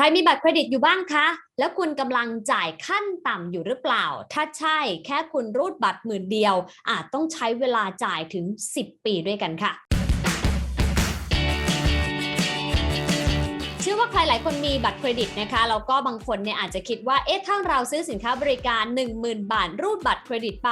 ใครมีบัตรเครดิตอยู่บ้างคะ แล้วคุณกำลังจ่ายขั้นต่ำอยู่หรือเปล่า ถ้าใช่แค่คุณรูดบัตรหมื่นเดียว อาจต้องใช้เวลาจ่ายถึง 10 ปีด้วยกันค่ะ เชื่อว่าใครหลายคนมีบัตรเครดิตนะคะแล้วก็บางคนเนี่ยอาจจะคิดว่าเอ๊ะถ้าเราซื้อสินค้าบริการ 10,000 บาท รูดบัตรเครดิตไป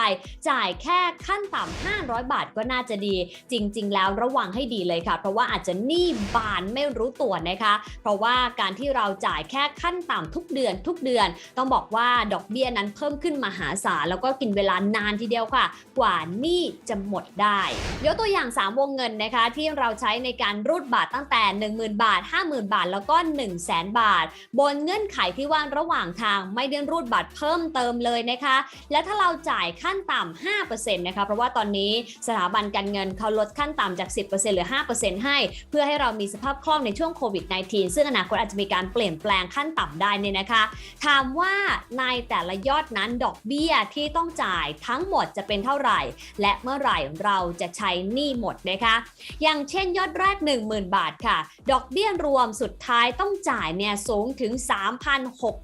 จ่ายแค่ขั้นต่ำ500 บาทก็น่าจะดี จริง ๆ แล้วระวังให้ดีเลยค่ะ เพราะว่าอาจจะหนี้บานไม่รู้ตัวนะคะ เพราะว่าการที่เราจ่ายแค่ขั้นต่ำทุกเดือนทุกเดือน ต้องบอกว่าดอกเบี้ยนั้นเพิ่มขึ้นมหาศาลแล้วก็กินเวลานานทีเดียวค่ะ กว่าหนี้จะหมดได้ยกตัวอย่าง 3 วงเงินนะคะที่เราใช้ในการรูดบัตรตั้งแต่ 10,000 บาท 50,000 บาทแล้วก็ 1 0 0 0 0แบาท บนเงื่อนไขที่ว่าระหว่างทางไม่ได้รูดบัตรเพิ่มเติมเลยนะคะ และถ้าเราจ่ายขั้นต่ำ5%นะคะเพราะว่าตอนนี้สถาบันการเงินเขาลดขั้นต่ำจาก 10%เหลือ 5%ให้ เพื่อให้เรามีสภาพคล่องในช่วงโควิด -19 ซึ่งอนาคตอาจจะมีการเปลี่ยนแปลงขั้นต่ำได้เนี่ยนะคะ ถามว่าในแต่ละยอดนั้นดอกเบี้ยที่ต้องจ่ายทั้งหมดจะเป็นเท่าไหร่ และเมื่อไหร่เราจะใช้หนี้หมดนะคะ อย่างเช่นยอดแรก 10,000 บาทค่ะ ดอกเบี้ยรวมสุดท้ายต้องจ่ายเนี่ยสูงถึง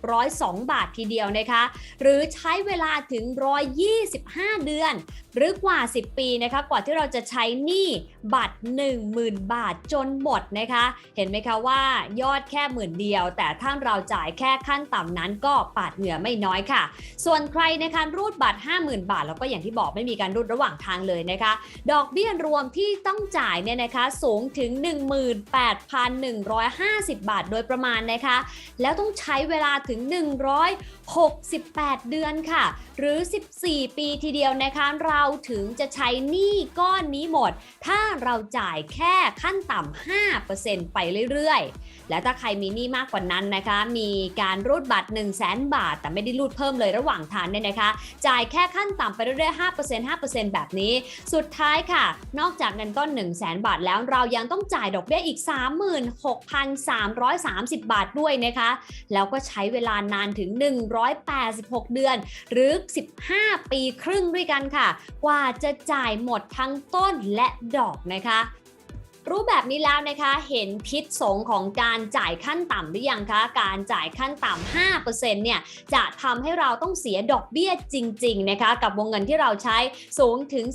3,602 บาททีเดียวนะคะ หรือใช้เวลาถึง 125 เดือนหรือกว่า 10 ปีนะคะกว่าที่เราจะใช้หนี้บัตร 10,000 บาทจนหมดนะคะ เห็นไหมคะว่ายอดแค่หมื่นเดียว แต่ถ้าเราจ่ายแค่ขั้นต่ำนั้นก็ปาดเหงื่อไม่น้อยค่ะ ส่วนใครในการรูดบัตร 50,000 บาท แล้วก็อย่างที่บอกไม่มีการรูดระหว่างทางเลยนะคะ ดอกเบี้ยรวมที่ต้องจ่ายเนี่ยนะคะสูงถึง 18,150 บาทโดยประมาณนะคะ แล้วต้องใช้เวลาถึง 168 เดือนค่ะ หรือ 14 ปีทีเดียวนะคะเราราถึงจะใช้หนี้ก้อนนี้หมด ถ้าเราจ่ายแค่ขั้นต่ำ5%ไปเรื่อยๆ และถ้าใครมีหนี้มากกว่านั้นนะคะ มีการรูดบัตร 1 0 0 0 0แบาท แต่ไม่ได้รูดเพิ่มเลยระหว่างทางเนี่ยนะคะ จ่ายแค่ขั้นต่ำไปเรื่อยๆ 5% 5%แบบนี้ สุดท้ายค่ะ นอกจากเงินก้อน 1 0 0 0 0แบาทแล้วเรายังต้องจ่ายดอกเบี้ยอีก 36,330 บาทด้วยนะคะ แล้วก็ใช้เวลานานถึง 186 เดือน หรือ 15 ปีครึ่งด้วยกันค่ะกว่าจะจ่ายหมดทั้งต้นและดอกนะคะ รู้แบบนี้แล้วนะคะเห็นพิษสงของการจ่ายขั้นต่ำหรือยังคะ การจ่ายขั้นต่ำ5%เนี่ยจะทำให้เราต้องเสียดอกเบี้ยจริงๆนะคะกับวงเงินที่เราใช้สูงถึง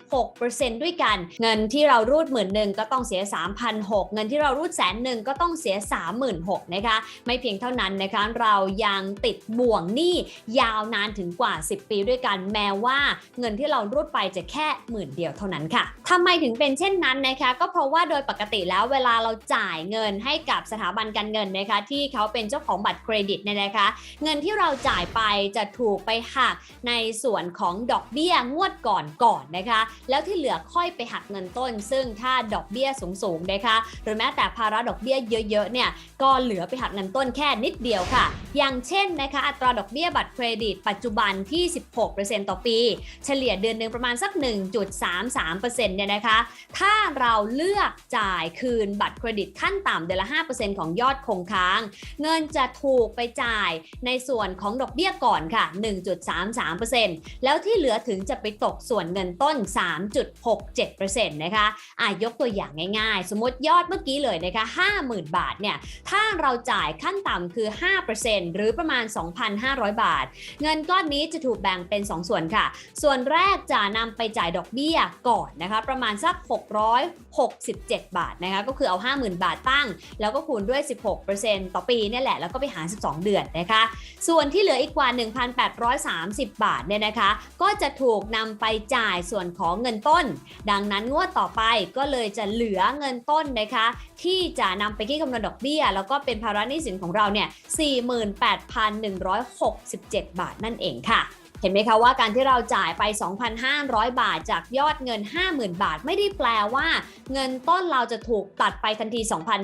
36%ด้วยกัน เงินที่เรารูดหมื่นหนึ่งก็ต้องเสีย 3,600 เงินที่เรารูดแสนหนึ่งก็ต้องเสีย 36,000นะคะไม่เพียงเท่านั้นนะคะเรายังติดบ่วงหนี้ยาวนานถึงกว่า 10 ปีด้วยกันแม้ว่าเงินที่เรารูดไปจะแค่หมื่นเดียวเท่านั้นค่ะทำไมถึงเป็นเช่นนั้นนะคะก็็เพราะว่าโดยปกติแล้วเวลาเราจ่ายเงินให้กับสถาบันการเงินนะคะ ที่เขาเป็นเจ้าของบัตรเครดิตเนี่ยนะคะ เงินที่เราจ่ายไปจะถูกไปหักในส่วนของดอกเบี้ยงวดก่อนก่อนนะคะ แล้วที่เหลือค่อยไปหักเงินต้น ซึ่งถ้าดอกเบี้ยสูงๆนะคะหรือแม้แต่ภาระดอกเบี้ยเยอะๆเนี่ยก็เหลือไปหักเงินต้นแค่นิดเดียวค่ะ อย่างเช่นนะคะอัตราดอกเบี้ยบัตรเครดิต ปัจจุบันที่ 16%ต่อปี เฉลี่ยเดือนหนึ่งประมาณสัก 1.33%เนี่ยนะคะ ถ้าเราเลือกจ่ายคืนบัตรเครดิตขั้นต่ำเดือนละ 5%ของยอดคงค้าง เงินจะถูกไปจ่ายในส่วนของดอกเบี้ยก่อนค่ะ 1.33%แล้วที่เหลือถึงจะไปตกส่วนเงินต้น 3.67%นะคะอะยกตัวอย่างง่ายๆ สมมติยอดเมื่อกี้เลยนะคะ 50,000 บาทเนี่ย ถ้าเราจ่ายขั้นต่ำคือ 5%หรือประมาณ 2,500 บาท เงินก้อนนี้จะถูกแบ่งเป็น 2 ส่วนค่ะ ส่วนแรกจะนำไปจ่ายดอกเบี้ยก่อนนะคะ ประมาณสัก67 บาทนะคะก็คือเอา 50,000 บาทตั้ง แล้วก็คูณด้วย 16%ต่อปีเนี่ยแหละแล้วก็ไปหาร 12 เดือนนะคะส่วนที่เหลืออีกกว่า 1,830 บาทเนี่ยนะคะ ก็จะถูกนำไปจ่ายส่วนของเงินต้น ดังนั้นงวดต่อไปก็เลยจะเหลือเงินต้นนะคะ ที่จะนำไปคิดคำนวณดอกเบี้ย แล้วก็เป็นภาระหนี้สินของเราเนี่ย48,167 บาทนั่นเองค่ะ เห็นไหมคะว่าการที่เราจ่ายไป 2,500 บาท จากยอดเงิน 50,000 บาท ไม่ได้แปลว่าเงินต้นเราจะถูกตัดไปทันที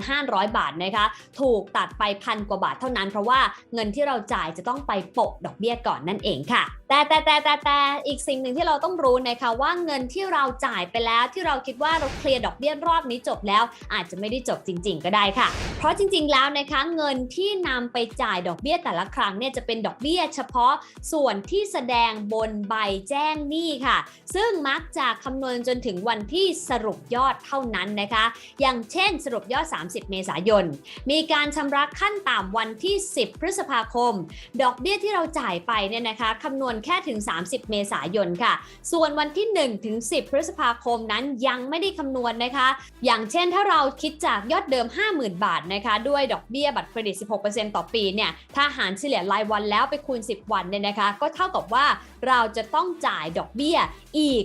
2,500 บาทนะคะถูกตัดไปพันกว่าบาทเท่านั้น เพราะว่าเงินที่เราจ่ายจะต้องไปโปะดอกเบี้ยก่อนนั่นเองค่ะ แต่แต่แต่แต่แต่อีกสิ่งหนึ่งที่เราต้องรู้นะคะว่าเงินที่เราจ่ายไปแล้วที่เราคิดว่าเราเคลียร์ดอกเบี้ยรอบนี้จบแล้ว อาจจะไม่ได้จบจริง ๆ ก็ได้ค่ะ เพราะจริง ๆ แล้วนะคะเงินที่นำไปจ่ายดอกเบี้ยแต่ละครั้งเนี่ยจะเป็นดอกเบี้ยเฉพาะส่วนที่แสดงบนใบแจ้งหนี้ค่ะ ซึ่งมักจะคำนวณจนถึงวันที่สรุปยอดเท่านั้นนะคะ อย่างเช่นสรุปยอด 30 เมษายน มีการชำระขั้นต่ำวันที่ 10 พฤษภาคม ดอกเบี้ยที่เราจ่ายไปเนี่ยนะคะคำนวณแค่ถึง 30 เมษายนค่ะ ส่วนวันที่1ถึง10 พฤษภาคมนั้นยังไม่ได้คำนวณนะคะ อย่างเช่นถ้าเราคิดจากยอดเดิม 50,000 บาทนะคะด้วยดอกเบี้ยบัตรเครดิต 16%ต่อปีเนี่ยถ้าหารเฉลี่ยรายวันแล้วไปคูณ 10 วันเนี่ยนะคะ ก็เท่ากับว่าเราจะต้องจ่ายดอกเบี้ยอีก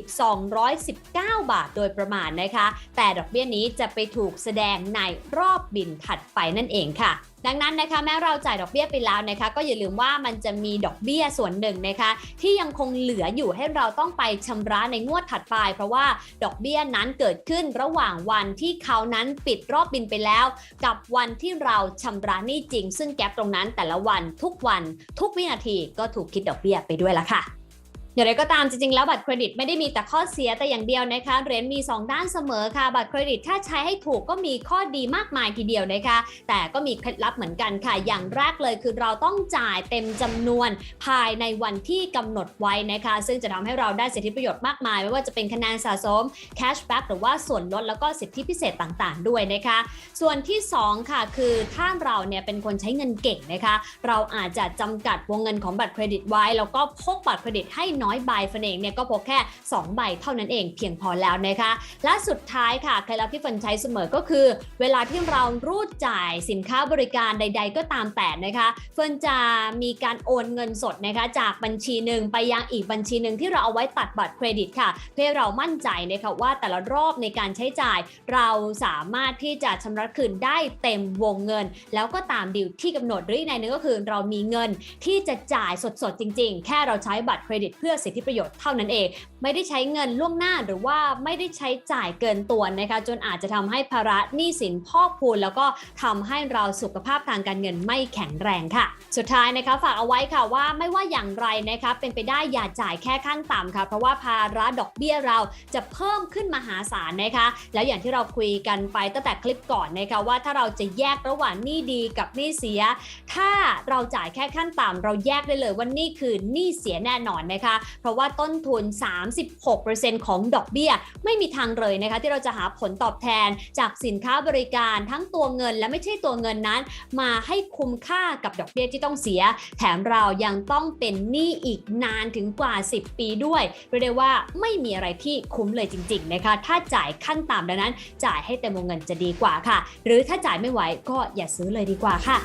219 บาทโดยประมาณนะคะ แต่ดอกเบี้ยนี้จะไปถูกแสดงในรอบบินถัดไปนั่นเองค่ะ ดังนั้นนะคะแม้เราจ่ายดอกเบี้ยไปแล้วนะคะก็อย่าลืมว่ามันจะมีดอกเบี้ยส่วนหนึ่งนะคะที่ยังคงเหลืออยู่ให้เราต้องไปชำระในงวดถัดไป เพราะว่าดอกเบี้ยนั้นเกิดขึ้นระหว่างวันที่เขานั้นปิดรอบบินไปแล้ว กับวันที่เราชำระหนี้จริง ซึ่งแก๊ปตรงนั้นแต่ละวันทุกวัน ทุกวินาทีก็ถูกคิดดอกเบี้ยไปด้วยละค่ะ อย่างไรก็ตามจริง ๆ แล้วบัตรเครดิตไม่ได้มีแต่ข้อเสียแต่อย่างเดียวนะคะเหรียญมี 2 ด้านเสมอค่ะ บัตรเครดิตถ้าใช้ให้ถูกก็มีข้อดีมากมายทีเดียวนะคะ แต่ก็มีเคล็ดลับเหมือนกันค่ะ อย่างแรกเลยคือเราต้องจ่ายเต็มจำนวนภายในวันที่กำหนดไว้นะคะ ซึ่งจะทำให้เราได้สิทธิประโยชน์มากมาย ไม่ว่าจะเป็นคะแนนสะสม cashback หรือว่าส่วนลดแล้วก็สิทธิพิเศษต่างๆ ด้วยนะคะ ส่วนที่ 2 ค่ะ คือถ้าเราเนี่ยเป็นคนใช้เงินเก่งนะคะ เราอาจจะจำกัดวงเงินของบัตรเครดิตไว้ แล้วก็พกบัตรเครดิตให้น้อย้อยใบฟันเองเนี่ยก็พกแค่ 2 ใบเท่านั้นเองเพียงพอแล้วนะคะและสุดท้ายค่ะเคล็ดลับที่ฟันใช้เสมอก็คือ เวลาที่เรารูดจ่ายสินค้าบริการใด ๆ ก็ตามแต่นะคะเฟินจะมีการโอนเงินสดนะคะจากบัญชีหนึ่งไปยังอีกบัญชีหนึ่งที่เราเอาไว้ตัดบัตรเครดิตค่ะ เพื่อเรามั่นใจนะคะว่าแต่ละรอบในการใช้จ่าย เราสามารถที่จะชำระคืนได้เต็มวงเงิน แล้วก็ตามดิวที่กำหนดหรือในนึงก็คือเรามีเงินที่จะจ่ายสดๆจริง ๆ แค่เราใช้บัตรเครดิตเพื่อสิทธิประโยชน์เท่านั้นเอง ไม่ได้ใช้เงินล่วงหน้าหรือว่าไม่ได้ใช้จ่ายเกินตัวนะคะจนอาจจะทำให้ภาระหนี้สินพอกพูนแล้วก็ทำให้เราสุขภาพทางการเงินไม่แข็งแรงค่ะ สุดท้ายนะคะฝากเอาไว้ค่ะว่าไม่ว่าอย่างไรนะคะเป็นไปได้อย่าจ่ายแค่ขั้นต่ำค่ะ เพราะว่าภาระดอกเบี้ยเราจะเพิ่มขึ้นมหาศาลนะคะ แล้วอย่างที่เราคุยกันไปตั้งแต่คลิปก่อนนะคะว่าถ้าเราจะแยกระหว่างหนี้ดีกับหนี้เสีย ถ้าเราจ่ายแค่ขั้นต่ำเราแยกได้เลยว่านี่คือหนี้เสียแน่นอนนะคะเพราะว่าต้นทุน 36%ของดอกเบี้ย ไม่มีทางเลยนะคะที่เราจะหาผลตอบแทนจากสินค้าบริการทั้งตัวเงินและไม่ใช่ตัวเงินนั้น มาให้คุ้มค่ากับดอกเบี้ยที่ต้องเสีย แถมเรายังต้องเป็นหนี้อีกนานถึงกว่า 10 ปีด้วยเรียกได้ว่าไม่มีอะไรที่คุ้มเลยจริง ๆ นะคะ ถ้าจ่ายขั้นต่ำดังนั้น จ่ายให้เต็มวงเงินจะดีกว่าค่ะ หรือถ้าจ่ายไม่ไหวก็อย่าซื้อเลยดีกว่าค่ะ